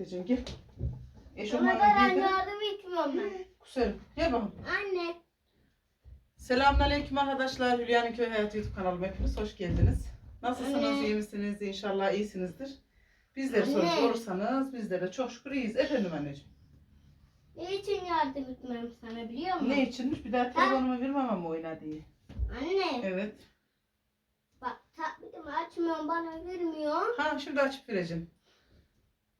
edeceksin gel. Ona Eşofmanla giydir. yardım etmiyorum ben. Kusarım. Gel bakalım. Anne. Selamünaleyküm arkadaşlar. Hülya'nın Köy Hayatı YouTube kanalıma hepiniz hoş geldiniz. Nasılsınız? Anne. iyi misiniz? İnşallah iyisinizdir. Bizleri Anne. sorup olursanız bizler de çok şükür iyiyiz. Efendim anneciğim. Ne için yardım etmem sana biliyor musun? Ne içinmiş? Bir daha telefonumu vermem ama oyna diye. Anne. Evet. Bak tabletimi açmıyorum bana vermiyor. Ha şimdi açıp vereceğim.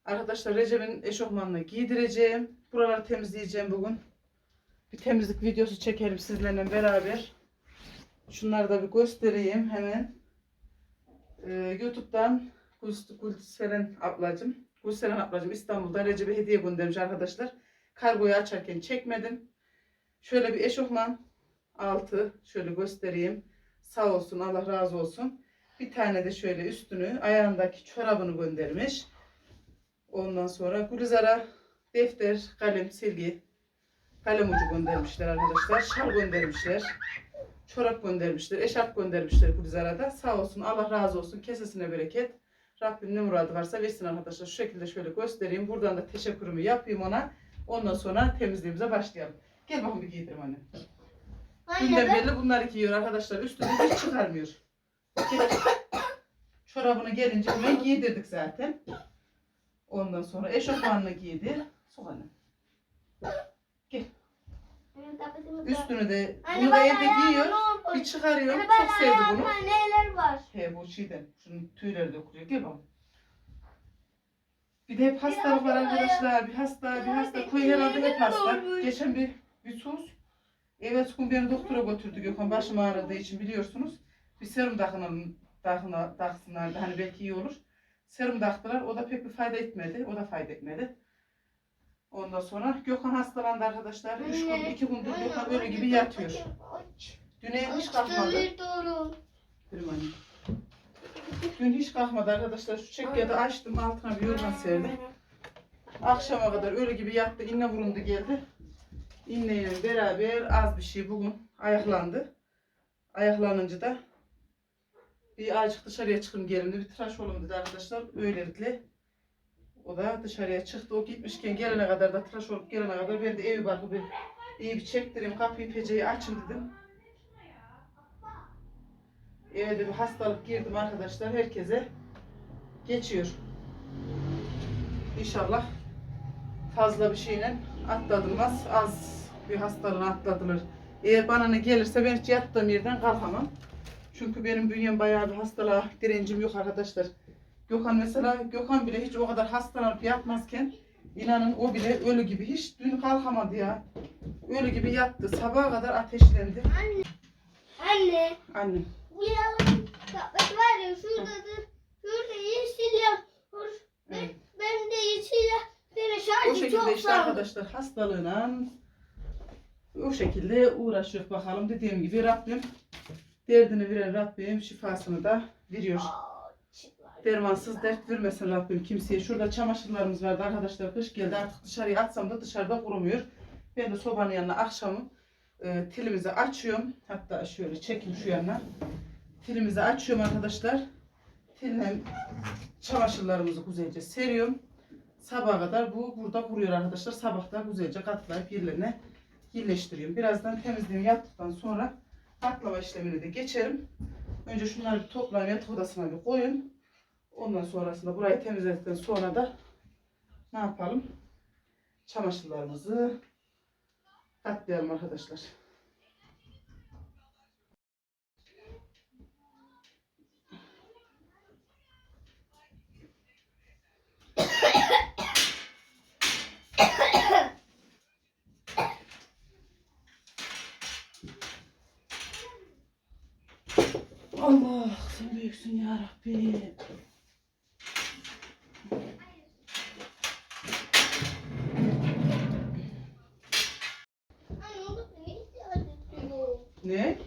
Arkadaşlar Recep'in eşofmanını giydireceğim. Buraları temizleyeceğim bugün. Bir temizlik videosu çekelim sizlerle beraber. Şunları da bir göstereyim hemen. Ee, YouTube'dan Gül- Gülseren ablacım. Gülseren ablacım İstanbul'da Recep'e hediye göndermiş arkadaşlar. Kargoyu açarken çekmedim. Şöyle bir eşofman altı şöyle göstereyim. Sağ olsun Allah razı olsun. Bir tane de şöyle üstünü ayağındaki çorabını göndermiş. Ondan sonra Gülizar'a defter, kalem, silgi, kalem ucu göndermişler arkadaşlar. Şal göndermişler. Çorap göndermişler. Eşarp göndermişler Gülizar'a da. Sağ olsun Allah razı olsun. Kesesine bereket. Rabbim ne muradı varsa versin arkadaşlar. Şu şekilde şöyle göstereyim. Buradan da teşekkürümü yapayım ona. Ondan sonra temizliğimize başlayalım. Gel bakalım bir giydirim anne. Ben belli bunları giyiyor arkadaşlar. Üstünü hiç çıkarmıyor. Çorabını gelince hemen giydirdik zaten. Ondan sonra eşofmanını giydi. Tabletimi bırak. Üstünü de Anne, bunu da bana evde giyiyor. ne oldu? Bir çıkarıyor. Anne, Çok sevdi bunu. ayağıma neler var? He bu şeyden. Şunun tüyleri dökülüyor. Gel bakalım. Bir de hep hastalık var arkadaşlar. Bir hasta, bir hasta. Koy herhalde hep hasta. Geçen bir, bir sus. Evet gün beni doktora götürdü Gökhan. Başım ağrıdığı için biliyorsunuz. Bir serum takınalım, takına, taksınlar da hani belki iyi olur. Serum taktılar. O da pek bir fayda etmedi. O da fayda etmedi. Ondan sonra Gökhan hastalandı arkadaşlar. Üç gün, iki gündür Gökhan öyle gibi yatıyor. Düne hiç kalkmadı. Dün hiç kalkmadı arkadaşlar. Şu çekyatı açtım altına bir yorgan serdim. Akşama kadar öyle gibi yattı. İnne vurundu geldi. İnneyle beraber az bir şey bugün ayaklandı. Ayaklanınca da bir azıcık dışarıya çıkın gelin dedi. Bir tıraş olun dedi arkadaşlar. Öylelikle o da dışarıya çıktı. O gitmişken gelene kadar da tıraş olup gelene kadar ben de evi bakıp bir iyi bir çektireyim kapıyı peceyi açın dedim. Eve de bir hastalık girdim arkadaşlar. Herkese geçiyor. İnşallah fazla bir şeyle atlatılmaz. Az bir hastalığına atlatılır. Eğer bana ne gelirse ben hiç yattığım yerden kalkamam. Çünkü benim bünyem bayağı bir hastalığa direncim yok arkadaşlar. Gökhan mesela, Gökhan bile hiç o kadar hastalanıp yatmazken inanın o bile ölü gibi hiç dün kalkamadı ya. Ölü gibi yattı. Sabaha kadar ateşlendi. Anne. Anne. Annem. Bu tablet var ya şuradadır. Şurada yeşil ya. Evet. Ben de yeşil ya. Senin O şarjı şekilde çok işte sağlam. arkadaşlar hastalığına o şekilde uğraşıyor bakalım. Dediğim gibi Rabbim derdini veren Rabbim şifasını da veriyor. Dermansız dert vermesin Rabbim kimseye. Şurada çamaşırlarımız vardı arkadaşlar. Kış geldi artık dışarıya atsam da dışarıda kurumuyor. Ben de sobanın yanına akşamı e, tilimizi açıyorum. Hatta şöyle çekeyim şu yana. Tilimizi açıyorum arkadaşlar. Tille çamaşırlarımızı güzelce seriyorum. Sabaha kadar bu burada kuruyor arkadaşlar. Sabah da güzelce katlayıp yerlerine yerleştiriyorum. Birazdan temizliğimi yaptıktan sonra katlama işlemini de geçerim. Önce şunları bir toplayayım yatak odasına bir koyun. Ondan sonrasında burayı temizledikten sonra da ne yapalım? Çamaşırlarımızı katlayalım arkadaşlar. Allah sen büyüksün ya Rabbi. Ne?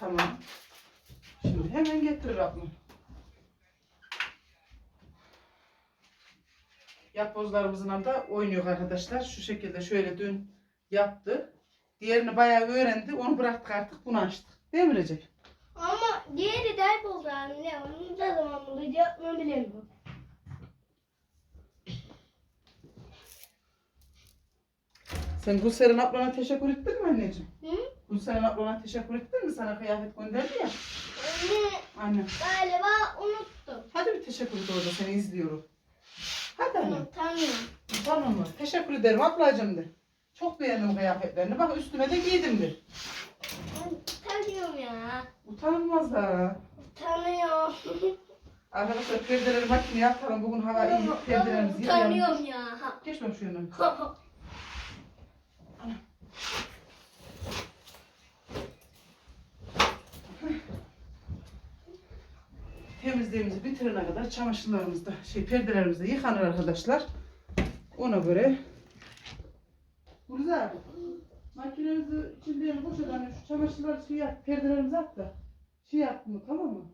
Tamam. Şimdi hemen getir Rabbim. Yapbozlarımızın da oynuyor arkadaşlar. Şu şekilde şöyle dün yaptı. Diğerini bayağı öğrendi. Onu bıraktık artık bunu açtık. Değil mi Recep? Ama diğeri dert oldu anne. Onu da zaman bulacak mı bilmiyorum. Sen Gülseren ablana teşekkür ettin mi anneciğim? Hı? Gülseren ablana teşekkür ettin mi? Sana kıyafet gönderdi ya. Anne Anne. galiba unuttum. Hadi bir teşekkür et orada seni izliyorum. Hadi anne. Unutamıyorum. Tamam mı? Teşekkür ederim ablacığım de. Çok beğendim kıyafetlerini. Bak üstüme de giydim de. Utanıyorum ya. Utanılmaz da. Utanıyorum. Arkadaşlar perdeleri makineye atalım. Bugün hava iyi. Perdelerimizi yıkayalım. Utanıyorum ya. Geç bak şu yanına. Temizliğimizi bitirene kadar çamaşırlarımız da şey perdelerimiz de yıkanır arkadaşlar. Ona göre Güzel. Makinemizi içinde boşalt hani şu çamaşırları şey yap, perdelerimizi at da şey yap bunu tamam mı?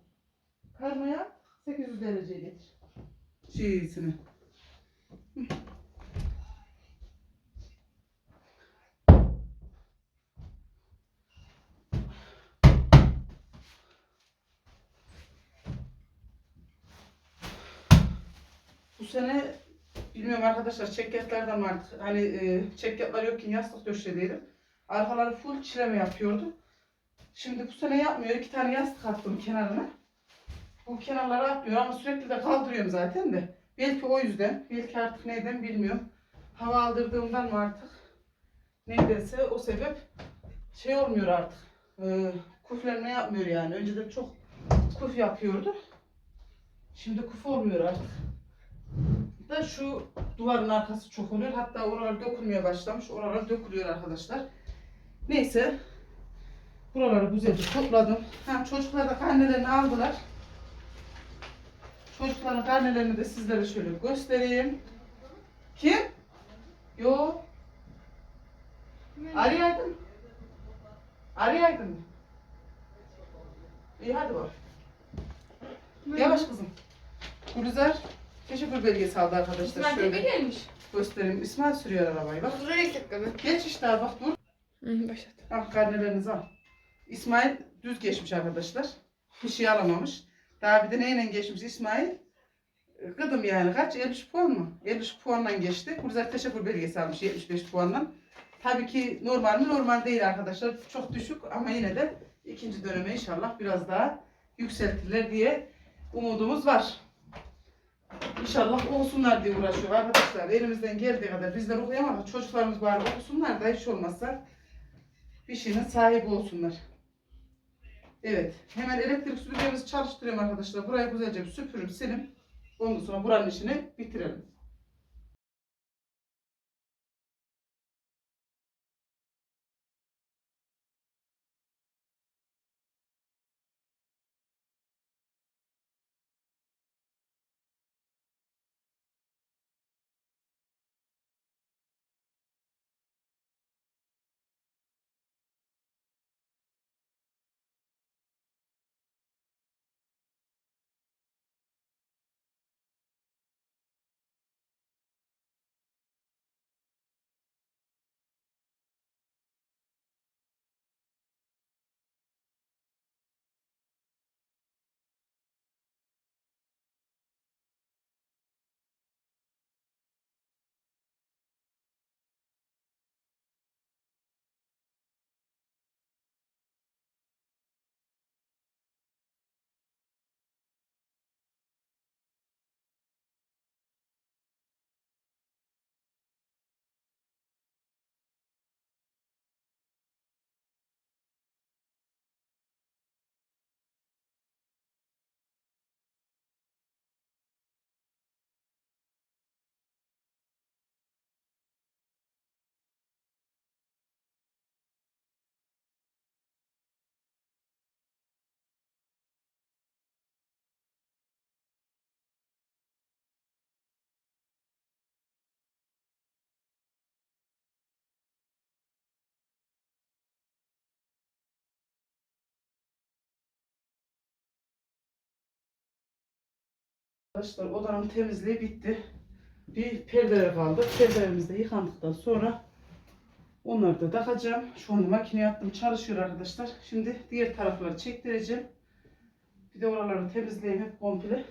Karmaya 800 dereceye getir. Şeysini. Bu sene bilmiyorum arkadaşlar çekyatlardan artık hani e, çekyatlar yokken yastık döşediydim. Arkaları full çileme yapıyordu. Şimdi bu sene yapmıyor. İki tane yastık attım kenarına. Bu kenarları atmıyor ama sürekli de kaldırıyorum zaten de. Belki o yüzden, belki artık neyden bilmiyorum. Hava aldırdığımdan mı artık neydeyse o sebep şey olmuyor artık. E, kuflenme yapmıyor yani. Önceden çok kuf yapıyordu. Şimdi kuf olmuyor artık da şu duvarın arkası çok oluyor. Hatta oralar dökülmeye başlamış. Oralar dökülüyor arkadaşlar. Neyse. Buraları güzelce topladım. Ha, çocuklar da karnelerini aldılar. Çocukların karnelerini de sizlere şöyle göstereyim. Kim? Yo. Arayaydın. Arayaydın. İyi hadi bak. Yavaş kızım. Gülizar teşekkür belgesi aldı arkadaşlar. İsmail Tepe Şöyle gelmiş. göstereyim. İsmail sürüyor arabayı bak. Dur öyle dakika mı? Geç işte bak dur. Hı, başlat. Al karnelerinizi al. İsmail düz geçmiş arkadaşlar. Bir şey alamamış. Daha bir de neyle geçmiş İsmail? Kıdım yani kaç? 70 puan mı? 70 puanla geçti. Gülizar teşekkür belgesi almış 75 puanla. Tabii ki normal mi? Normal değil arkadaşlar. Çok düşük ama yine de ikinci döneme inşallah biraz daha yükseltirler diye umudumuz var. İnşallah olsunlar diye uğraşıyor arkadaşlar. Elimizden geldiği kadar bizler okuyamadık. Çocuklarımız bari okusunlar da hiç olmazsa bir şeyin sahibi olsunlar. Evet. Hemen elektrik süpürgemizi çalıştırıyorum arkadaşlar. Burayı güzelce bir süpürüp silip ondan sonra buranın işini bitirelim. Arkadaşlar odanın temizliği bitti. Bir perdeler kaldı. Perdelerimiz de yıkandıktan sonra onları da takacağım. Şu anda makineye attım çalışıyor arkadaşlar. Şimdi diğer tarafları çektireceğim. Bir de oraları temizleyeyim hep komple.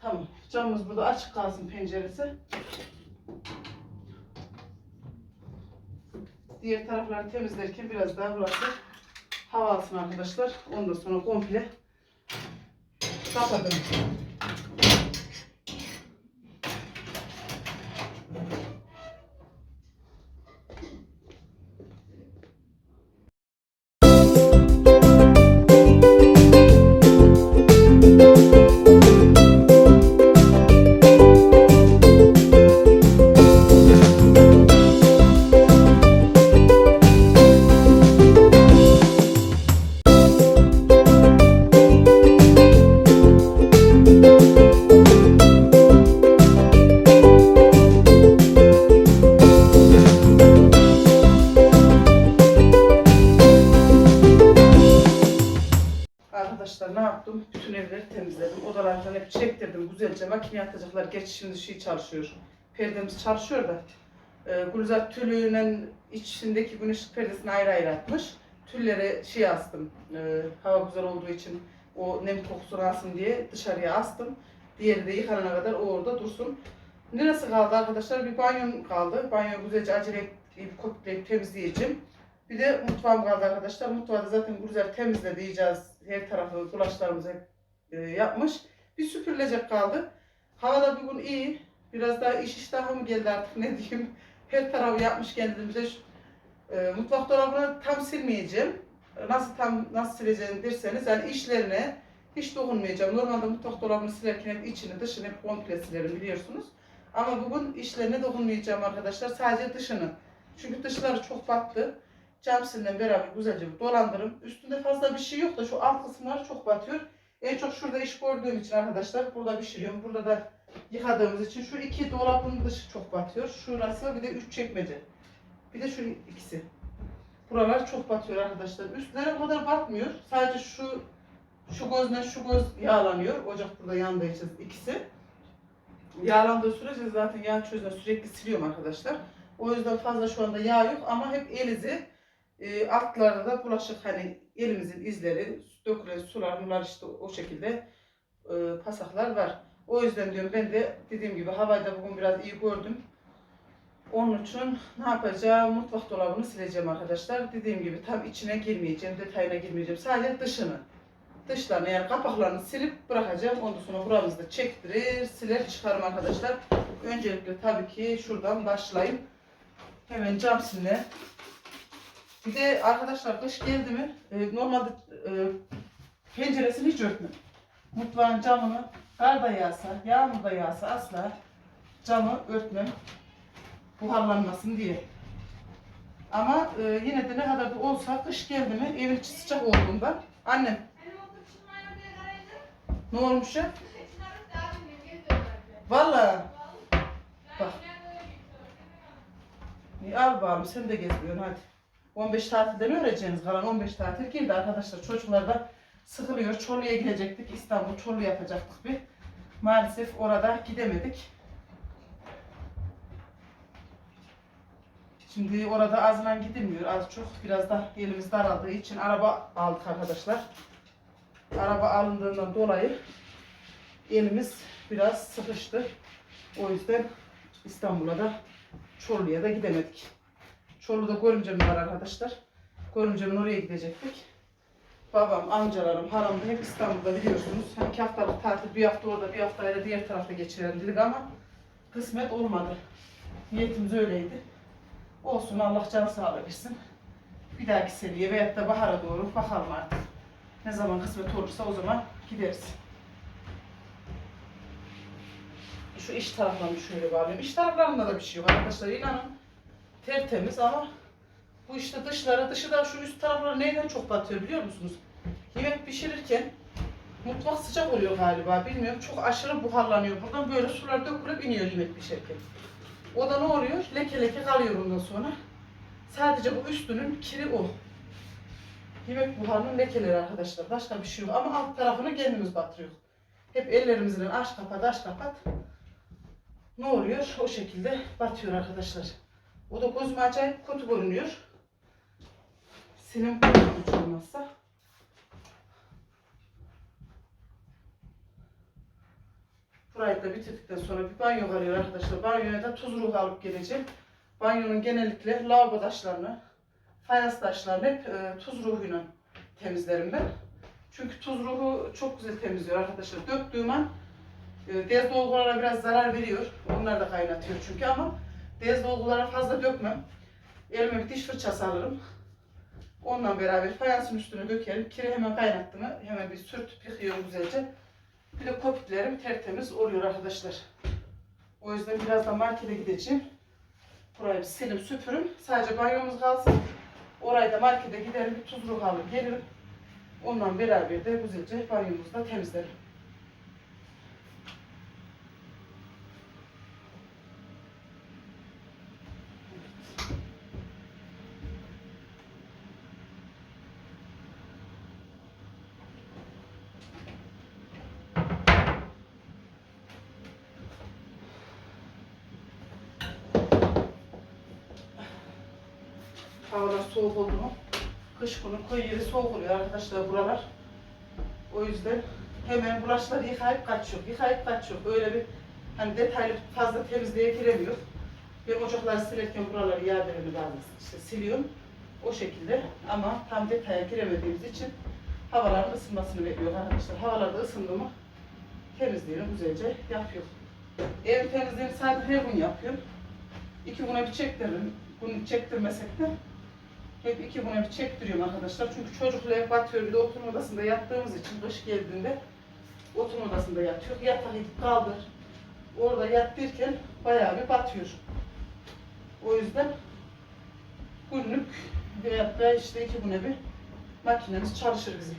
Tamam. Camımız burada açık kalsın penceresi. Diğer tarafları temizlerken biraz daha burası hava alsın arkadaşlar. Ondan sonra komple kapadım. Arkadaşlar şimdi şey çalışıyor. Perdemiz çalışıyor da. E, Gülzar tülüyle içindeki güneş perdesini ayrı ayrı atmış. Tüllere şey astım. E, hava güzel olduğu için o nem kokusunu alsın diye dışarıya astım. Diğeri de yıkanana kadar o orada dursun. Neresi kaldı arkadaşlar? Bir banyom kaldı. Banyo güzelce acele kotleyip temizleyeceğim. Bir de mutfağım kaldı arkadaşlar. Mutfağı zaten güzel temizle diyeceğiz. Her tarafı bulaşlarımızı e, yapmış. Bir süpürülecek kaldı. Hava da bugün iyi. Biraz daha iş iştahı mı geldi artık ne diyeyim. Her tarafı yapmış kendimize. E, mutfak dolabını tam silmeyeceğim. Nasıl tam nasıl sileceğim derseniz yani işlerine hiç dokunmayacağım. Normalde mutfak dolabını silerken hep içini dışını hep komple silerim biliyorsunuz. Ama bugün işlerine dokunmayacağım arkadaşlar. Sadece dışını. Çünkü dışları çok battı. Cam silinle beraber güzelce dolandırım. Üstünde fazla bir şey yok da şu alt kısımları çok batıyor. En çok şurada iş gördüğüm için arkadaşlar burada pişiriyorum. Burada da yıkadığımız için şu iki dolabın dışı çok batıyor. Şurası bir de üç çekmece. Bir de şu ikisi. Buralar çok batıyor arkadaşlar. Üstleri kadar batmıyor. Sadece şu şu gözle şu göz yağlanıyor. Ocak burada yandığı için ikisi. Yağlandığı sürece zaten yağ çözüne sürekli siliyorum arkadaşlar. O yüzden fazla şu anda yağ yok ama hep el izi. E, altlarda da bulaşık hani elimizin izleri, dökülen sular bunlar işte o şekilde e, pasaklar var. O yüzden diyorum ben de dediğim gibi havayı bugün biraz iyi gördüm. Onun için ne yapacağım? Mutfak dolabını sileceğim arkadaşlar. Dediğim gibi tam içine girmeyeceğim, detayına girmeyeceğim. Sadece dışını. Dışlarını yani kapaklarını silip bırakacağım. Ondan sonra buramızı da çektirir, siler çıkarım arkadaşlar. Öncelikle tabii ki şuradan başlayayım. Hemen cam silme. Bir de arkadaşlar kış geldi mi e, normalde e, penceresini hiç örtmem. Mutfağın camını kar da yağsa, yağmur da yağsa asla camı örtmem. Buharlanmasın diye. Ama e, yine de ne kadar da olsa kış geldi mi evin içi sıcak olduğunda annem ne olmuş ya? Valla bak İyi, al bakalım sen de gezmiyorsun hadi. 15 tatilden öğreneceğiniz kalan 15 tatil girdi arkadaşlar. Çocuklar da sıkılıyor. Çorlu'ya gidecektik. İstanbul Çorlu yapacaktık bir. Maalesef orada gidemedik. Şimdi orada azından gidilmiyor. Az çok biraz da elimiz daraldığı için araba aldık arkadaşlar. Araba alındığından dolayı elimiz biraz sıkıştı. O yüzden İstanbul'a da Çorlu'ya da gidemedik. Çorlu'da görümcem var arkadaşlar. Görümcemin oraya gidecektik. Babam, amcalarım, halam da hep İstanbul'da biliyorsunuz. Hem iki haftalık tatil, bir hafta orada, bir hafta da diğer tarafta geçirelim dedik ama kısmet olmadı. Niyetimiz öyleydi. Olsun Allah can sağlık versin. Bir dahaki seneye veyahut da bahara doğru bakalım artık. Ne zaman kısmet olursa o zaman gideriz. Şu iç taraflarını şöyle bağlayayım. İç taraflarında da bir şey yok arkadaşlar. İnanın tertemiz ama bu işte dışları, dışı da şu üst tarafları neyden çok batıyor biliyor musunuz? Yemek pişirirken mutfak sıcak oluyor galiba bilmiyorum. Çok aşırı buharlanıyor. Buradan böyle sular dökülüp iniyor yemek pişerken. O da ne oluyor? Leke leke kalıyor ondan sonra. Sadece bu üstünün kiri o. Yemek buharının lekeleri arkadaşlar. Başka bir şey yok. Ama alt tarafını kendimiz batırıyor. Hep ellerimizle aç kapat aç kapat. Ne oluyor? O şekilde batıyor arkadaşlar. O da gözüme acayip kötü görünüyor. Silim hiç olmazsa. Burayı da bitirdikten sonra bir banyo arıyor arkadaşlar. Banyoya da tuz ruhu alıp geleceğim. Banyonun genellikle lavabo taşlarını, fayans taşlarını hep e, tuz ruhuyla temizlerim ben. Çünkü tuz ruhu çok güzel temizliyor arkadaşlar. Döktüğüm an e, dez dolgulara biraz zarar veriyor. Onlar da kaynatıyor çünkü ama dez dolgulara fazla dökmem. Elime bir diş fırçası alırım. Onunla beraber fayansın üstüne dökerim. Kiri hemen kaynattı mı hemen bir sürtüp yıkıyorum güzelce. Bir de kopiklerim tertemiz oluyor arkadaşlar. O yüzden birazdan markete gideceğim. Burayı bir silim süpürüm. Sadece banyomuz kalsın. Orayı da markete giderim. Bir tuz ruh alır gelirim. Onunla beraber de güzelce banyomuzu da temizlerim. Havalar soğuk oldu mu? Kış günü koyu yeri soğuk oluyor arkadaşlar buralar. O yüzden hemen bulaşları yıkayıp kaçıyor. Yıkayıp kaçıyor. Öyle bir hani detaylı fazla temizliğe giremiyor. Ben ocakları silerken buraları yağlarını bazı işte siliyorum. O şekilde ama tam detaya giremediğimiz için havaların ısınmasını bekliyor arkadaşlar. Havalarda ısındı mı temizliğini güzelce yapıyor. Ev temizliğini sadece her gün yapıyorum. İki güne bir çektiririm. Bunu çektirmesek de hep iki güne bir çektiriyorum arkadaşlar. Çünkü çocukla hep batıyor. Bir de oturma odasında yattığımız için kış geldiğinde oturma odasında yatıyor. Yatak edip kaldır. Orada yattırken bayağı bir batıyor. O yüzden günlük veyahut da işte iki güne bir makinemiz çalışır bizim.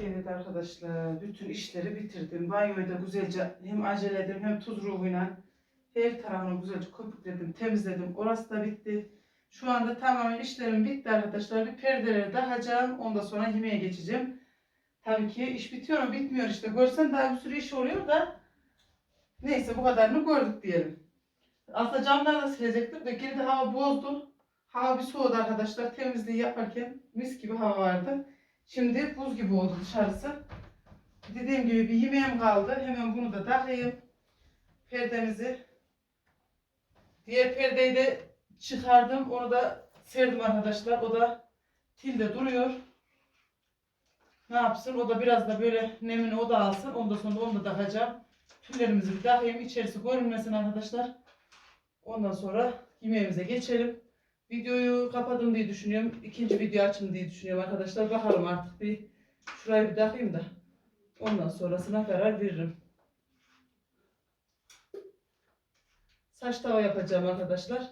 Evet arkadaşlar, bütün işleri bitirdim. Banyoyu da güzelce hem aceledim hem tuz ruhuyla her tarafını güzelce köpükledim, temizledim. Orası da bitti. Şu anda tamamen işlerim bitti arkadaşlar. Bir perdeleri takacağım. Ondan sonra yemeğe geçeceğim. Tabii ki iş bitiyor mu? Bitmiyor işte. Görsen daha bir sürü iş oluyor da neyse bu kadarını gördük diyelim. Aslında camları da silecektim de geri hava bozdu. Hava bir soğudu arkadaşlar. Temizliği yaparken mis gibi hava vardı. Şimdi buz gibi oldu dışarısı. Dediğim gibi bir yemeğim kaldı. Hemen bunu da takayım. Perdemizi. Diğer perdeyi de çıkardım. Onu da serdim arkadaşlar. O da tilde duruyor. Ne yapsın? O da biraz da böyle nemini o da alsın. Ondan sonra onu da takacağım. Tüllerimizi bir takayım. İçerisi görünmesin arkadaşlar. Ondan sonra yemeğimize geçelim. Videoyu kapadım diye düşünüyorum. İkinci video açın diye düşünüyorum arkadaşlar. Bakalım artık bir şurayı bir takayım da. Ondan sonrasına karar veririm. Saç tava yapacağım arkadaşlar.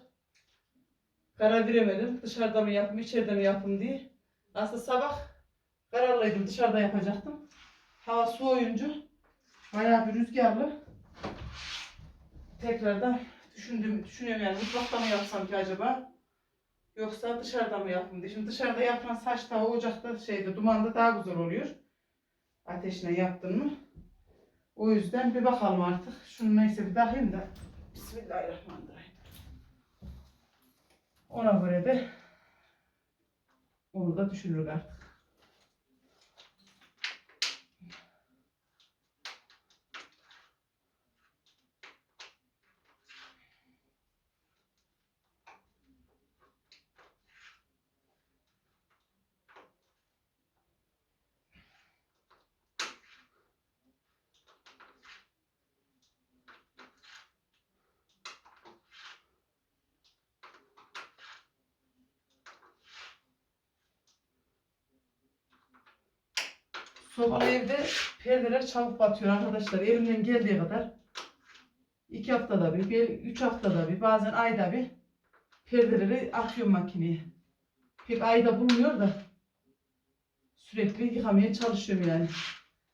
Karar veremedim. Dışarıda mı yapayım, içeride mi yapayım diye. Aslında sabah kararlıydım. Dışarıda yapacaktım. Hava soğuyunca bayağı bir rüzgarlı. Tekrardan düşündüm, düşünüyorum yani mutfakta mı yapsam ki acaba? Yoksa dışarıda mı yapayım diye. Şimdi dışarıda yapılan saç tava ocakta şeyde dumanda daha güzel oluyor. Ateşle yaptın mı? O yüzden bir bakalım artık. Şunu neyse bir takayım da. Bismillahirrahmanirrahim. Ona göre de onu da düşünürük artık. Sobalı evde perdeler çabuk batıyor arkadaşlar. Elimden geldiği kadar. iki haftada bir, bir, üç haftada bir, bazen ayda bir perdeleri atıyorum makineye. pek ayda bulmuyor da sürekli yıkamaya çalışıyorum yani.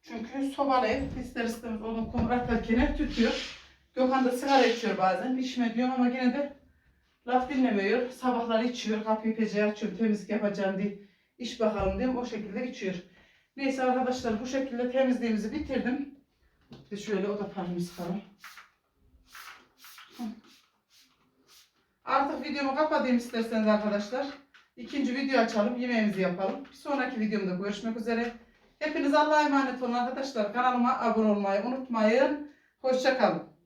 Çünkü sobalı ev ister istemez onu kumur atarken tütüyor. Gökhan da sigara içiyor bazen. İçme diyorum ama yine de laf dinlemiyor. Sabahları içiyor. Kapıyı pencereyi açıyorum. Temizlik yapacağım diye. iş bakalım diyorum. O şekilde içiyor. Neyse arkadaşlar bu şekilde temizliğimizi bitirdim. De şöyle oda parfümü sıkalım. Hı. Artık videomu kapatayım isterseniz arkadaşlar. İkinci video açalım. Yemeğimizi yapalım. Bir sonraki videomda görüşmek üzere. Hepiniz Allah'a emanet olun arkadaşlar. Kanalıma abone olmayı unutmayın. Hoşçakalın.